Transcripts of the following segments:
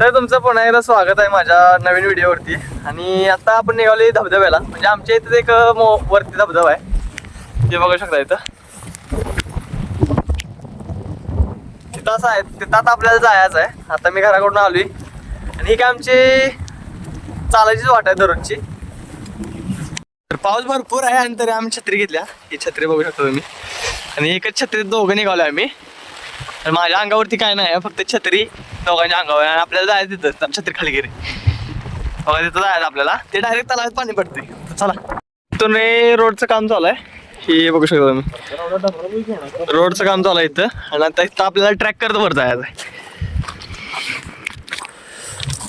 तर तुमचं पुन्हा एकदा स्वागत आहे माझ्या नवीन व्हिडिओवरती. आणि आता आपण निघालोय धबधब्याला. म्हणजे आमच्या इथं एक मो वरती धबधबा आहे. ते बघू शकता इथं. तिथं असं आहे तिथं आता आपल्याला जायचं आहे. आता मी घराकडून आलोय. आणि ही काय आमची चालायचीच वाट आहे दररोजची तर पाऊस भरपूर आहे आणि तरी आम्ही छत्री घेतल्या. ही छत्री बघू शकतो तुम्ही. आणि एकच छत्रीत दोघं निघालो आम्ही. माझ्या अंगावरती काय नाही आहे, फक्त छत्री दोघांच्या अंगावर आणि आपल्याला जायचं तिथं. छत्री खाली बघा तिथं जायचं आपल्याला. ते डायरेक्ट तलावात पाणी पडते चला. तिथून रोडचं काम चालू आहे. हे बघू शकता तुम्ही. रोडचं काम चालू आहे इथं. आणि आता इथं आपल्याला ट्रॅक करत वर जायचं आहे.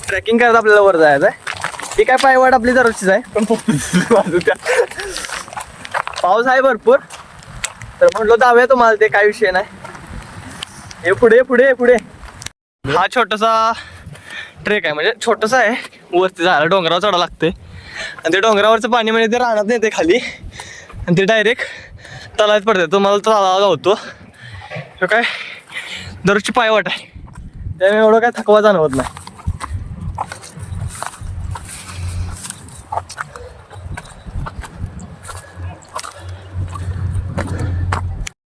ट्रॅकिंग करत आपल्याला वर जायचं आहे. ही काय पायवाट आपली दररोजचीच आहे. पण पाऊस आहे भरपूर. तर म्हटलं जाऊया तुम्हाला ते काय विषय नाही. हे पुढे पुढे पुढे. हा छोटासा ट्रेक आहे. म्हणजे छोटासा आहे. वरती जायला डोंगरावर चढा लागते आणि ते डोंगरावरचं पाणी म्हणजे ते राणत नाही ते खाली. आणि ते डायरेक्ट तलावात पडते तुम्हाला तलावा गावतो हे काय? दररोजची पायवाट आहे. त्यामुळे एवढं काय थकवा जाणवत नाही.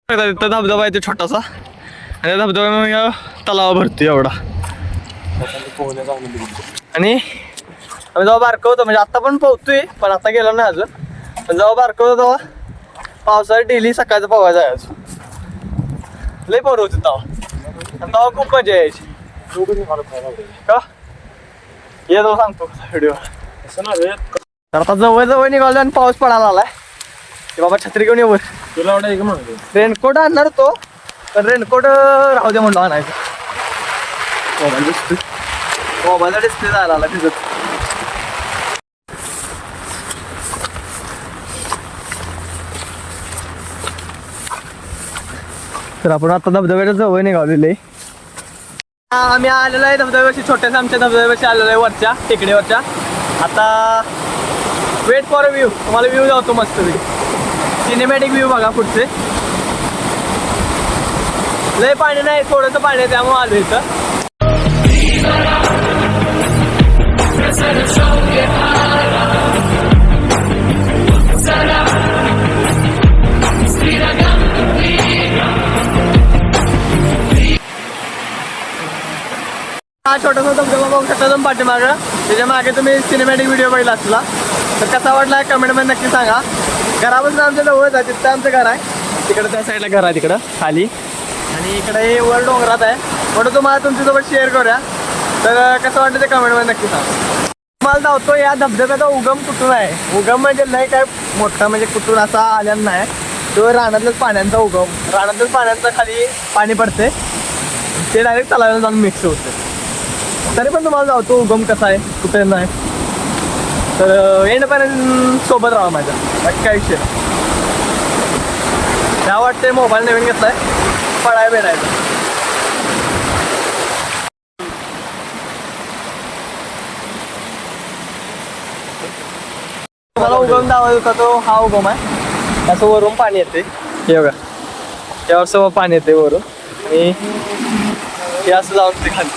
तिथं धबधबा आहे ते छोटासा. आणि धबधब्यामध्ये तलाव भरतो एवढा. आणि? आम्ही जेव्हा बारकं होतो म्हणजे आता पण पोहतोय पण आता गेलो नाही अजून. पण जेव्हा बारकं होतो तेव्हा पावसाळ्यात डेली सकाळचं पोहायला जायचो. लय पोरं होती तेव्हा. तेव्हा खूप मजा यायची. का? येतो सांगतो व्हिडिओ तर आता जवळ जवळ निघालो आणि पाऊस पडायला आलाय बाबा छत्री घेऊन ये वर. तुला रेनकोट आणणार तो पण रेनकोट राहू दे म्हणलो आणायचं. मोबाईल डिस्प्ले मोबाईलचा डिस्प्ले झाला आला तिथं तर आपण आता धबधब्याच्या जवळ निघालेले. आम्ही आलेलो आहे धबधब्याशी छोट्याशा आमच्या धबधब्याशी आलेलो आहे वरच्या टेकडीवरच्या. आता वेट फॉर व्ह्यू तुम्हाला व्ह्यू जातो मस्त सिनेमॅटिक व्ह्यू बघा पुढचे. लय पाणी नाही थोडंसं पाणी आहे त्यामुळे आलो इथं. हा छोटासा धबधबा बघू शकता तुम्ही पाठीमागं. त्याच्यामागे तुम्ही सिनेमॅटिक व्हिडिओ बघितला असला. तर कसा वाटला कमेंटमध्ये नक्की सांगा. घरापासून आमच्या जवळच आहे तिथं आमचं घर आहे. तिकडं त्या साईडला घर आहे तिकडं खाली. आणि इकडे हे वर डोंगरात आहे. म्हणून तुम्हाला तुमच्यासोबत शेअर करूया. तर कसं वाटतं ते कमेंटमध्ये नक्की सांगा. तुम्हाला धावतो या धबधब्याचा उगम कुठून आहे? उगम म्हणजे नाही काय मोठा म्हणजे कुठून असा आलेला नाही. तो रानातल्याच पाण्याचा उगम. रानातल्याच पाण्याचा खाली पाणी पडते ते डायरेक्ट तलावाला जाऊन मिक्स होते तरी पण तुम्हाला जावतो उगम कसा आहे? कुठे नाही. तर एंडपर्यंत सोबत राहा माझ्या. बाकी काय विषय नाही. वाटते मोबाईल नवीन घेतलाय. पळाय भेटायचं तुम्हाला उगम दावा होता तो? हा उगम आहे. असं वरून पाणी येते हे बघा. त्यावर सर्व पाणी येते वरून. आणि हे असं जाऊन ते खाली.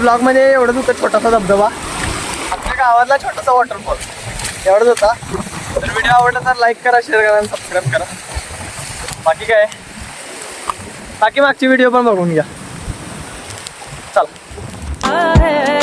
ब्लॉगमध्ये एवढंच होतं छोटासा धबधबा. आपल्या गावातला छोटासा वॉटरफॉल एवढंच होता. तर व्हिडिओ आवडला तर लाईक करा शेअर करा आणि सबस्क्राईब करा. बाकी काय? बाकी मागची व्हिडिओ पण बघून घ्या. चला.